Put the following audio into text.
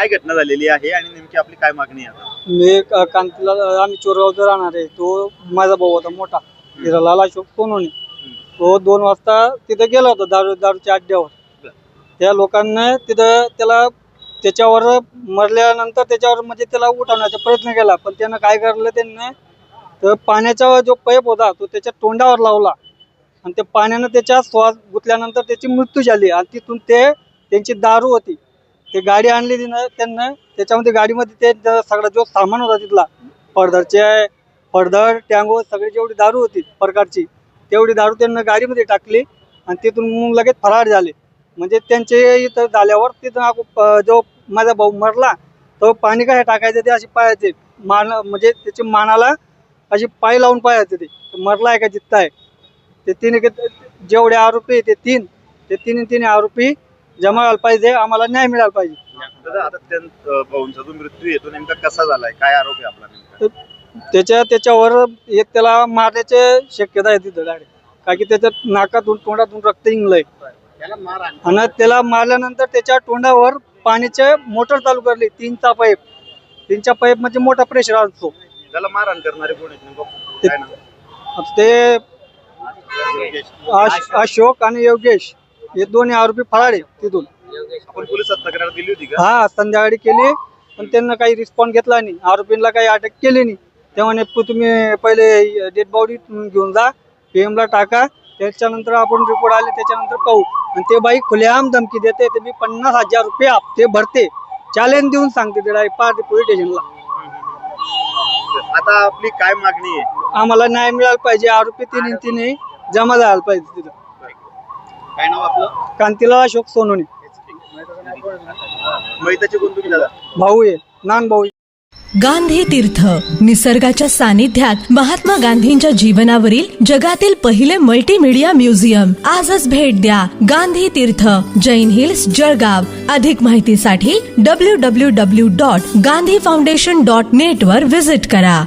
काय घटना झालेली आहे आणि नेमकी आपली काय मागणी आहे? आता मी क- कांतीला आम्ही चोरगावचा राहणार आहे तो माझा भाऊ होता मोठा. हिरालाल अशोक सोनवणे. तो दोन वाजता तिथे गेला होता दारू दारूच्या अड्ड्यावर. त्या लोकांना तिथं त्याला त्याच्यावर मरल्यानंतर त्याच्यावर म्हणजे त्याला उठवण्याचा प्रयत्न केला पण त्यानं काय करलं त्यांनी तर पाण्याचा जो पाईप होता तो त्याच्या तोंडावर लावला. आणि ते पाण्यानं त्याच्या श्वास गुंतल्यानंतर त्याची मृत्यू झाली आणि तिथून ते त्यांची दारू होती. ते गाडी आणली तिनं त्यांना त्याच्यामध्ये गाडीमध्ये ते सगळा जो सामान होता तिथला पडदरचे पडदर टँगो सगळी जेवढी दारू होती प्रकारची तेवढी दारू त्यांना गाडीमध्ये टाकली आणि तिथून मग लगेच फरार झाले. म्हणजे त्यांचे इथं झाल्यावर तिथं जो माझा भाऊ मरला तो पाणी काय टाकायचं ते अशी पायाचे मान म्हणजे त्याची मानाला अशी पाय लावून पायाचे ते. मरला आहे का जित्ता आहे? ते तीन जेवढे आरोपी ते तीन ते तीन तीन आरोपी जमा व्हायला पाहिजे आम्हाला न्याय मिळाला पाहिजे. दादा आता त्या अं, भाऊंचा जो मृत्यू आहे तो नेमका कसा झालाय? काय आरोप आहे आपला नेमका? त्याच्या त्याच्यावर एक त्याला मारण्याचे शक्यता आहे तिथं डायरेक्ट कारण की त्याच्या नाकातून तोंडातून रक्त इंगलंय आणि त्याला मारल्यानंतर त्याच्या तोंडावर पाण्याचे मोटर चालू करली. तीनचा पाईप तीनच्या पाईप म्हणजे मोठा प्रेशर असतो. त्याला मारहाण करणारे कोण आहेत नेमकं? ते- काय नाव? आता ते योगेश. अश- अशोक आणि योगेश. हे दोन्ही आरोपी फरार आहे तिथून. आपण पोलिसात तक्रार दिली होती का? हा संध्याकाळी केली पण त्यांना काही रिस्पॉन्स घेतला नाही. आरोपींना काही अटक केली नाही. ते म्हणे "पु- तुम्ही पहिले डेड बॉडी घेऊन जा PM ला टाका त्याच्यानंतर आपण रिपोर्ट आले त्याच्यानंतर पाहू. आणि ते बाई खुलेआम धमकी देते ते मी पन्नास हजार रुपये हप्ते भरते. चॅलेंज देऊन सांगते ते डायरेक्ट पार्टी पोलीस स्टेशनला आता आपली काय मागणी आहे? आम्हाला न्याय मिळाला पाहिजे आरोपी तिन्ही तिन्ही जमा झाला पाहिजे तिथं. काय नाव आपलं? कांतीला अशोक मैताचे दादा? भाऊ आहे नान भाऊ आहे. गांधी तीर्थ निसर्गाच्या सानिध्यात महात्मा गांधींच्या जीवनावरील जगातील पहिले मल्टीमीडिया म्युझियम आजच भेट द्या गांधी तीर्थ जैन हिल्स जळगाव. अधिक माहितीसाठी W W W dot Gandhi foundation dot net वर विजिट करा.